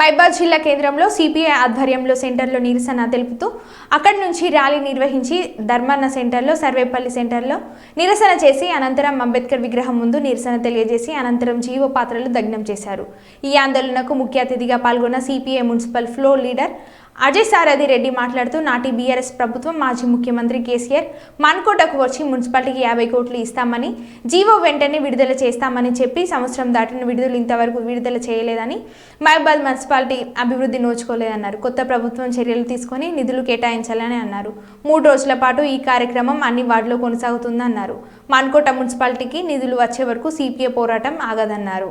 మైబాద్ జిల్లా కేంద్రంలో సిపిఐ ఆధ్వర్యంలో సెంటర్లో నిరసన తెలుపుతూ అక్కడి నుంచి ర్యాలీ నిర్వహించి ధర్మన్న సెంటర్లో సర్వేపల్లి సెంటర్లో నిరసన చేసి అనంతరం అంబేద్కర్ విగ్రహం ముందు నిరసన తెలియజేసి అనంతరం జీవో పాత్రలు దగ్నం చేశారు. ఈ ఆందోళనకు ముఖ్య అతిథిగా పాల్గొన్న CPI municipal floor leader Ajay Sarathi Reddy మాట్లాడుతూ నాటి బీఆర్ఎస్ ప్రభుత్వం మాజీ ముఖ్యమంత్రి కేసీఆర్ మాన్కోటకు వచ్చి మున్సిపాలిటీకి యాభై కోట్లు ఇస్తామని జీవో వెంటనే విడుదల చేస్తామని చెప్పి సంవత్సరం దాటిన విడుదల ఇంతవరకు విడుదల చేయలేదని మహబాద్ మున్సిపాలిటీ అభివృద్ధి నోచుకోలేదన్నారు. కొత్త ప్రభుత్వం చర్యలు తీసుకొని నిధులు కేటాయించాలని అన్నారు. మూడు రోజుల పాటు ఈ కార్యక్రమం అన్ని వార్డులో కొనసాగుతుందన్నారు. మాన్కోట మున్సిపాలిటీకి నిధులు వచ్చే వరకు సిపిఐ పోరాటం ఆగదన్నారు.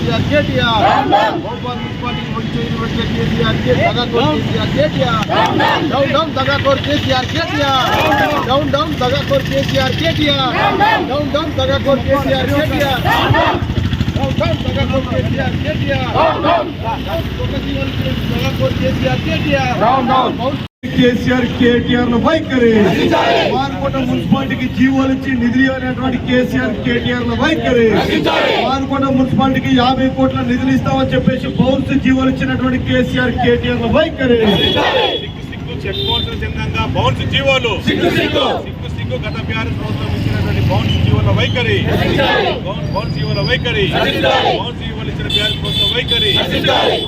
పెట్టిన కేసీఆర్ కేటీఆర్ మోబాల్ మున్సిపాలిటీ మొండి చేసి పెట్టిన కేసీఆర్ దగాకోర్ కేసీఆర్ కేటీఆర్ డౌన్ డౌన్ దగాకోర్ కేసీఆర్ కేటీఆర్ డౌన్ డౌన్ దగాకోర్ కేసీఆర్ కేటీఆర్ డౌన్ డౌన్ దగాకోర్ కేసీఆర్ కేటీఆర్ డౌన్ డౌన్ దగాకోర్ కేసీఆర్ కేటీఆర్ దగాకోర్ కేసీఆర్ కేటీఆర్ కేటీఆర్ వైఖరి మానుకోట మున్సిపాలిటీకి జీవోలు ఇచ్చి నిధులు ఇవ్వనటువంటి కేసీఆర్ కేటీఆర్ వైఖరి మానుకోట మున్సిపాలిటీకి యాభై కోట్ల నిధులు ఇస్తామని చెప్పేసి బౌన్స్ జీవోలు ఇచ్చినటువంటి కేసీఆర్ కేటీఆర్ వైఖరి సిగ్గు చెప్పుకోవాల్సిన చిన్నంగా బౌన్స్ జీవోలు. సిగ్గు సిగ్గు. సిగ్గు గత బీఆర్ఎస్ ప్రభుత్వం ఇచ్చినటువంటి బౌన్స్ జీవోల వైఖరి బౌన్- బౌన్స్ జీవోల వైఖరి బౌన్స్ జీవోలు ఇచ్చిన బీఆర్ఎస్ ప్రభుత్వ వైఖరి.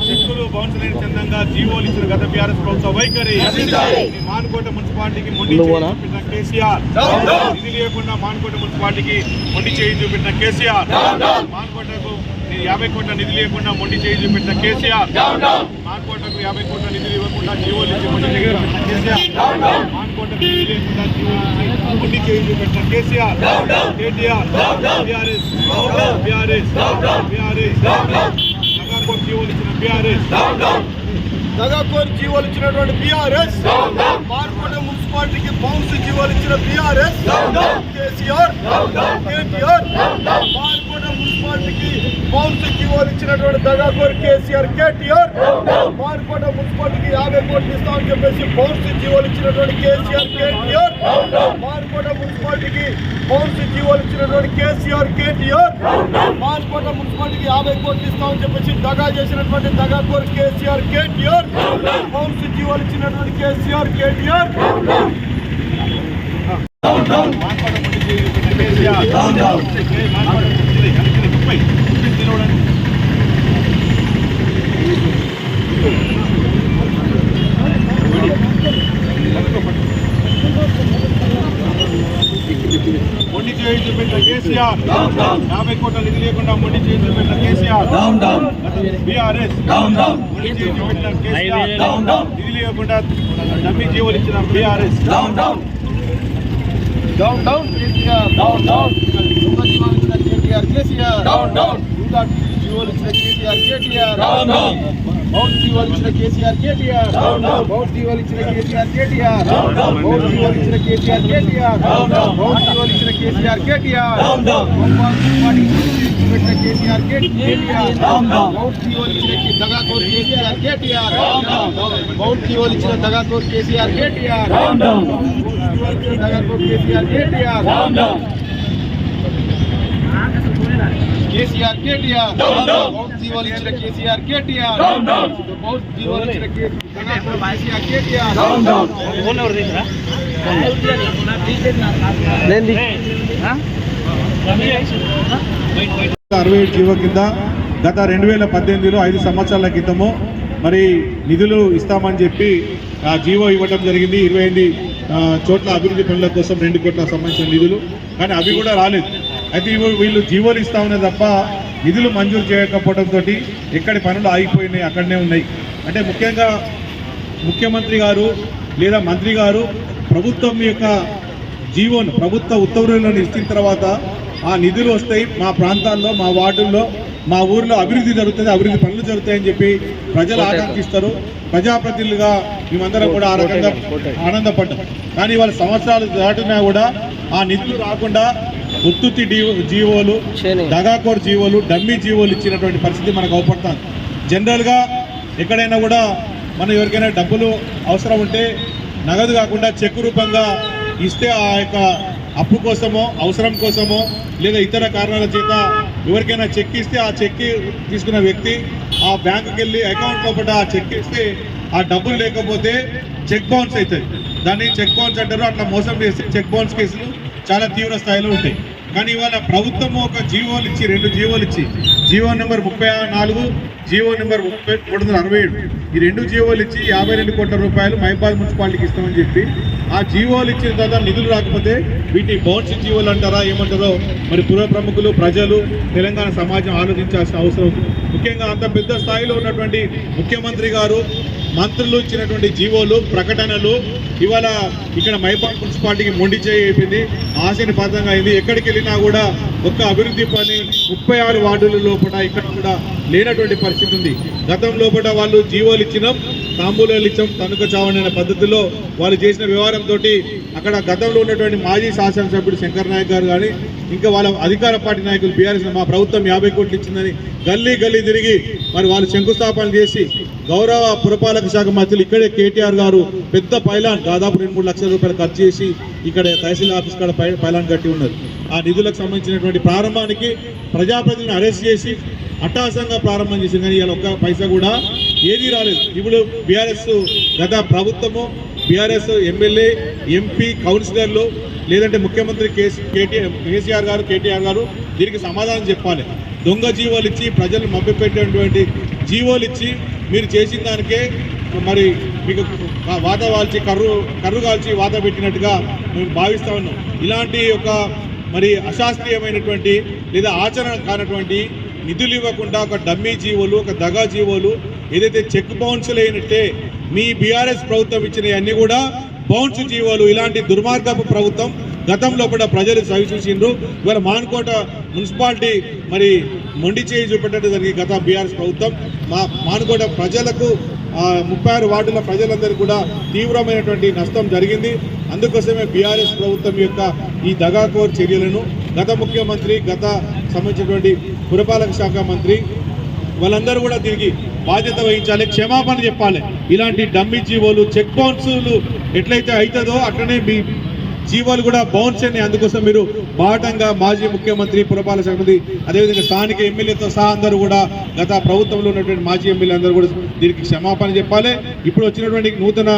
సిగ్గులు బౌన్స్ లేని చందంగా జీవోలు ఇచ్చిన గత బీఆర్ఎస్ ప్రభుత్వ వైఖరి. ఈ మానుకోట మున్సిపాలిటీకి మొండి చూపించిన కేసీఆర్. నిధి లేకుండా మానుకోట మున్సిపాలిటీకి మొండి చేయి చూపించిన కేసీఆర్. మానుకోటకు యాభై కోట్ల నిధి లేకుండా మొండి చేయి చూపించిన కేసీఆర్. మాన్కోటకు యాభై కోట్ల నిధులు ఇవ్వకుండా జీవోలు ఇచ్చి మొండి చేయి చూపించిన కేసీఆర్ మాన్కోటకు నిధి లేకుండా జీవోలు ఇచ్చి మొండి చేయి చూపించిన KCR KTR BRS BRS BRS నగాకోట్ జీవోలు ఇచ్చిన బీఆర్ఎస్ దగాకోర్ జీవోలు ఇచ్చినటువంటి బీఆర్ఎస్ మార్కోట మున్సిపాలిటీకి బౌన్స్ జీవోలు ఇచ్చిన బీఆర్ఎస్ కేసీఆర్ కేటీఆర్ మార్కోట మున్సిపాలిటీకి బౌన్స్ జీవోలు ఇచ్చినటువంటి దగాకోర్ కేసీఆర్ కేటీఆర్ మార్కోట మున్సిపాలిటీకి యాభై కోట్లు ఇస్తామని చెప్పేసి బౌన్స్ జీవోలు ఇచ్చినటువంటి కేసీఆర్ కేటీఆర్ మార్కోట మున్సిపాలిటీకి బౌన్స్ జీవోలు ఇచ్చినటువంటి కేసీఆర్ కేటీఆర్ మార్కోట మున్సిపాలిటీకి యాభై కోట్లు ఇస్తామని చెప్పేసి దగా చేసినటువంటి దగాకోర్ కేసీఆర్ కేటీఆర్ బౌన్స్ జీవోలు ఇచ్చినటువంటి కేసీఆర్ కేటీఆర్ మాన్కోట మొండి చేయి చూపించిన కేసీఆర్ మాన్కోట మొండి చేయి కలిసిన ముప్పై నిలవడానికి మొండి చేయి చూపెట్టిన కేసీఆర్ యాభై కోట్ల నిధి లేకుండా మొండి చేయి చూపెట్టిన కేసీఆర్ బీఆర్ఎస్ మొండి చేయి చూపెట్టిన కేసీఆర్ నిధి లేకుండా డమ్మి జీవులు ఇచ్చిన BRS down down KCR down down జీవోలు ఇచ్చిన కేటీఆర్ కేసీఆర్ డౌన్ డౌన్ జీవోలు ఇచ్చిన కేసీఆర్ కేటీఆర్ డౌన్ డౌన్ బౌట్ జీవోలు ఇచ్చిన కేసీఆర్ కేటీఆర్ డౌన్ డౌన్ బౌట్ జీవోలు ఇచ్చిన కేసీఆర్ కేటీఆర్ డౌన్ డౌన్ బౌట్ జీవోలు ఇచ్చిన కేసీఆర్ కేటీఆర్ డౌన్ డౌన్ బౌట్ జీవోలు ఇచ్చిన కేసీఆర్ కేటీఆర్ డౌన్ డౌన్ పెట్టిన కేసీఆర్ కేటీఆర్ డౌన్ డౌన్ బౌట్ జీవోలు ఇచ్చిన దగాకోర్ కేసీఆర్ కేటీఆర్ డౌన్ డౌన్ బౌట్ జీవోలు ఇచ్చిన దగాకోర్ కేసీఆర్ కేటీఆర్ డౌన్ డౌన్ దగాకోర్ కేసీఆర్ కేటీఆర్ డౌన్ డౌన్ కేసీఆర్ కేటీఆర్. బౌత్ జీవోలు ఇచ్చిన కేసీఆర్ కేటీఆర్. జీవోలు ఇచ్చిన కేసీఆర్ కేటీఆర్. అరవై ఏడు జీవో కింద గత రెండు వేల పద్దెనిమిదిలో ఐదు సంవత్సరాల క్రితము మరి నిధులు ఇస్తామని చెప్పి ఆ జీవో ఇవ్వడం జరిగింది. ఇరవై ఎనిమిది చోట్ల అభివృద్ధి పనుల కోసం రెండు కోట్ల సంబంధించిన నిధులు. కానీ అవి కూడా రాలేదు. అయితే వీళ్ళు జీవోలు ఇస్తామనే తప్ప నిధులు మంజూరు చేయకపోవడంతో ఎక్కడి పనులు ఆగిపోయినాయి అక్కడనే ఉన్నాయి. అంటే ముఖ్యంగా ముఖ్యమంత్రి గారు లేదా మంత్రి గారు ప్రభుత్వం యొక్క జీవోను ప్రభుత్వ ఉత్తర్వులను ఇచ్చిన తర్వాత ఆ నిధులు వస్తాయి. మా ప్రాంతాల్లో మా వార్డుల్లో మా ఊర్లో అభివృద్ధి జరుగుతుంది అభివృద్ధి పనులు జరుగుతాయని చెప్పి ప్రజలు ఆకాంక్షిస్తారు. ప్రజాప్రతినిధులుగా మేమందరం కూడా ఆ రకంగా ఆనందపడ్డాం. కానీ వాళ్ళ సంవత్సరాలు దాటినా కూడా ఆ నిధులు రాకుండా ఉత్తుత్తి జీవోలు దగాకోర్ జీవోలు డమ్మీ జీవోలు ఇచ్చినటువంటి పరిస్థితి మనకు అవపడుతుంది జనరల్గా ఎక్కడైనా కూడా మనం ఎవరికైనా డబ్బులు అవసరం ఉంటే నగదు కాకుండా చెక్ రూపంగా ఇస్తే ఆ యొక్క అప్పు కోసమో అవసరం కోసమో లేదా ఇతర కారణాల చేత ఎవరికైనా చెక్ ఇస్తే ఆ చెక్ తీసుకున్న వ్యక్తి ఆ బ్యాంకుకి వెళ్ళి అకౌంట్ లోపల ఆ చెక్ ఇస్తే ఆ డబ్బులు లేకపోతే చెక్ బౌన్స్ అవుతుంది దాన్ని చెక్ బౌన్స్ అంటారు. అట్లా మోసం చేస్తే చెక్ బౌన్స్ కేసులు చాలా తీవ్ర స్థాయిలో ఉంటాయి. కానీ ఇవాళ ప్రభుత్వం ఒక జీవోలు ఇచ్చి రెండు జీవోలు ఇచ్చి జీవో నెంబర్ ముప్పై నాలుగు జీవో నెంబర్ ముప్పై మూడు వందల అరవై ఏడు. ఈ రెండు జీవోలు ఇచ్చి యాభై రెండు కోట్ల రూపాయలు మైపాల్ మున్సిపాలిటీకి ఇస్తామని చెప్పి ఆ జీవోలు ఇచ్చిన తర్వాత నిధులు రాకపోతే వీటిని బౌన్స్ జీవోలు అంటారా ఏమంటారో మరి పుర ప్రముఖులు ప్రజలు తెలంగాణ సమాజం ఆలోచించాల్సిన అవసరం ముఖ్యంగా అంత పెద్ద స్థాయిలో ఉన్నటువంటి ముఖ్యమంత్రి గారు మంత్రులు ఇచ్చినటువంటి జీవోలు ప్రకటనలు ఇవాళ ఇక్కడ మైపాల్ మున్సిపాలిటీకి మొండి చేయి అయిపోయింది ఆశని పాతంగా అయింది. ఎక్కడికి వెళ్ళినా కూడా ఒక్క అభివృద్ధి పని ముప్పై ఆరు వార్డుల లోపల ఇక్కడ కూడా లేనటువంటి పరిస్థితి ఉంది. గతం లోపల వాళ్ళు జీవోలు ఇచ్చినాం తాంబూలాలు ఇచ్చాం తనుక చావని అనే పద్ధతిలో వాళ్ళు చేసిన వ్యవహారంతో అక్కడ గతంలో ఉన్నటువంటి మాజీ శాసనసభ్యుడు శంకర్ నాయక్ గారు కానీ ఇంకా వాళ్ళ అధికార పార్టీ నాయకులు బీఆర్ఎస్ మా ప్రభుత్వం యాభై కోట్లు ఇచ్చిందని గల్లీ గల్లీ తిరిగి మరి వాళ్ళు శంకుస్థాపన చేసి గౌరవ పురపాలక శాఖ మంత్రులు ఇక్కడే కేటీఆర్ గారు పెద్ద పైలాన్ దాదాపు రెండు మూడు లక్షల రూపాయలు ఖర్చు చేసి ఇక్కడ తహసీల్ ఆఫీస్ కాడ పై పైలాన్ కట్టి ఉన్నారు. ఆ నిధులకు సంబంధించినటువంటి ప్రారంభానికి ప్రజాప్రతినిధిని అరెస్ట్ చేసి అట్టాసంగా ప్రారంభం చేసింది కానీ ఇవాళ ఒక్క పైసా కూడా ఏదీ రాలేదు. ఇప్పుడు బీఆర్ఎస్ గత ప్రభుత్వము బీఆర్ఎస్ ఎమ్మెల్యే ఎంపీ కౌన్సిలర్లు లేదంటే ముఖ్యమంత్రి కేసీ కేటీఆర్ కేసీఆర్ గారు కేటీఆర్ గారు దీనికి సమాధానం చెప్పాలి. దొంగ జీవోలు ఇచ్చి ప్రజలు మభ్యపెట్టేటువంటి జీవోలు ఇచ్చి మీరు చేసిన దానికే మరి మీకు వాత వాల్చి కర్రు కర్రు కాల్చి వాత పెట్టినట్టుగా మేము భావిస్తా ఉన్నాం. ఇలాంటి ఒక మరి అశాస్త్రీయమైనటువంటి లేదా ఆచరణ కానటువంటి నిధులు ఇవ్వకుండా ఒక డమ్మీ జీవోలు ఒక దగా జీవోలు ఏదైతే చెక్ బౌన్సులు అయినట్టే మీ బీఆర్ఎస్ ప్రభుత్వం ఇచ్చిన అన్ని కూడా బౌన్స్ జీవోలు. ఇలాంటి దుర్మార్గపు ప్రభుత్వం గతంలో కూడా ప్రజలు సవి చూసిండ్రు ఇవాళ మాన్కోట మున్సిపాలిటీ మరి మొండి చేయి చూపెట్టడం జరిగింది గత బీఆర్ఎస్ ప్రభుత్వం. మా మాన్కోట ప్రజలకు ముప్పై ఆరు వార్డుల ప్రజలందరికీ కూడా తీవ్రమైనటువంటి నష్టం జరిగింది. అందుకోసమే బీఆర్ఎస్ ప్రభుత్వం యొక్క ఈ దగాకోర్ చర్యలను గత ముఖ్యమంత్రి గత సంబంధించినటువంటి పురపాలక శాఖ మంత్రి వాళ్ళందరూ కూడా తిరిగి బాధ్యత వహించాలి క్షమాపణ చెప్పాలి. ఇలాంటి డమ్మి జీవోలు చెక్ బౌన్సులు ఎట్లయితే అవుతుందో అట్లనే మీ జీవోలు కూడా బౌన్స్ అయినాయి. అందుకోసం మీరు బాటంగా మాజీ ముఖ్యమంత్రి పురపాలక శాఖ మంత్రి అదేవిధంగా స్థానిక ఎమ్మెల్యేతో సహా అందరూ కూడా గత ప్రభుత్వంలో ఉన్నటువంటి మాజీ ఎమ్మెల్యే అందరూ కూడా దీనికి క్షమాపణ చెప్పాలి. ఇప్పుడు వచ్చినటువంటి నూతన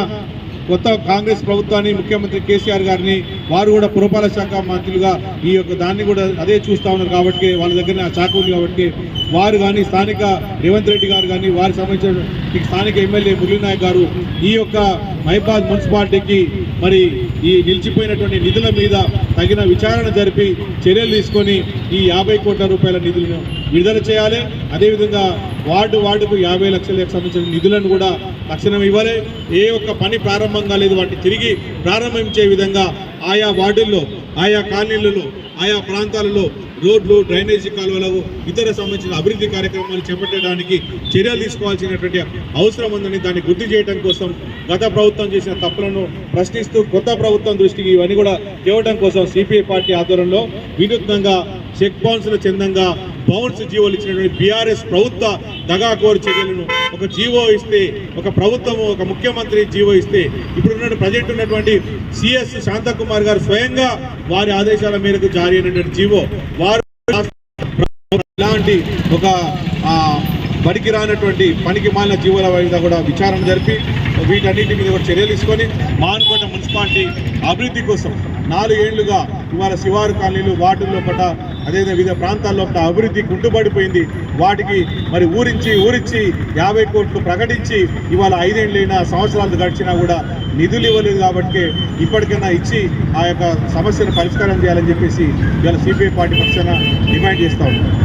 కొత్త కాంగ్రెస్ ప్రభుత్వాన్ని ముఖ్యమంత్రి కేసీఆర్ గారిని వారు కూడా పురపాలక శాఖ మంత్రులుగా ఈ యొక్క దాన్ని కూడా అదే చూస్తా ఉన్నారు కాబట్టి వాళ్ళ దగ్గర ఆ శాఖ ఉంది కాబట్టి వారు కానీ స్థానిక రేవంత్ రెడ్డి గారు కానీ వారికి సంబంధించిన ఈ స్థానిక ఎమ్మెల్యే మురళీనాయక్ గారు ఈ యొక్క మైబాద్ మున్సిపాలిటీకి మరి ఈ నిలిచిపోయినటువంటి నిధుల మీద తగిన విచారణ జరిపి చర్యలు తీసుకొని ఈ యాభై కోట్ల రూపాయల నిధులను విడుదల చేయాలి. అదేవిధంగా వార్డు వార్డుకు యాభై లక్షలకు సంబంధించిన నిధులను కూడా తక్షణం ఇవ్వాలి. ఏ ఒక్క పని ప్రారంభం కాలేదు వాటిని తిరిగి ప్రారంభించే విధంగా ఆయా వార్డుల్లో ఆయా కాలనీలలో ఆయా ప్రాంతాలలో రోడ్లు డ్రైనేజీ కాలువలకు ఇతర సంబంధించిన అభివృద్ధి కార్యక్రమాలు చేపట్టడానికి చర్యలు తీసుకోవాల్సినటువంటి అవసరం ఉందని దాన్ని గుర్తు చేయడం కోసం గత ప్రభుత్వం చేసిన తప్పులను ప్రశ్నిస్తూ కొత్త ప్రభుత్వం దృష్టికి ఇవన్నీ కూడా తేవడం కోసం సిపిఐ పార్టీ ఆధ్వర్యంలో వినూత్నంగా చెక్ బౌన్స్ల చందంగా బౌన్స్ జీవోలు ఇచ్చినటువంటి బీఆర్ఎస్ ప్రభుత్వ దగాకోరు చర్యలను ఒక జీవో ఇస్తే ఒక ప్రభుత్వము ఒక ముఖ్యమంత్రి జీవో ఇస్తే ఇప్పుడున్న ప్రజెంట్ ఉన్నటువంటి సిఎస్ శాంతకుమార్ గారు స్వయంగా వారి ఆదేశాల మేరకు జారీ అయినటువంటి జీవో. వారు ఇలాంటి ఒక బడికి రానటువంటి పనికి మాలిన జీవుల మీద కూడా విచారణ జరిపి వీటన్నిటి మీద కూడా చర్యలు తీసుకొని మానుకోట మున్సిపాలిటీ అభివృద్ధి కోసం నాలుగేళ్ళుగా ఇవాళ శివారు కాలనీలు వార్డుల్లో పట అదేవిధంగా వివిధ ప్రాంతాల్లో పట్ట అభివృద్ధి కుంటుపడిపోయింది వాటికి మరి ఊరించి ఊరించి యాభై కోట్లు ప్రకటించి ఇవాళ ఐదేళ్ళైనా సంవత్సరాలు గడిచినా కూడా నిధులు ఇవ్వలేదు కాబట్టి ఇప్పటికైనా ఇచ్చి ఆ యొక్క సమస్యను పరిష్కారం చేయాలని చెప్పేసి ఇవాళ సిపిఐ పార్టీ పక్షాన డిమాండ్ చేస్తూ ఉన్నాం.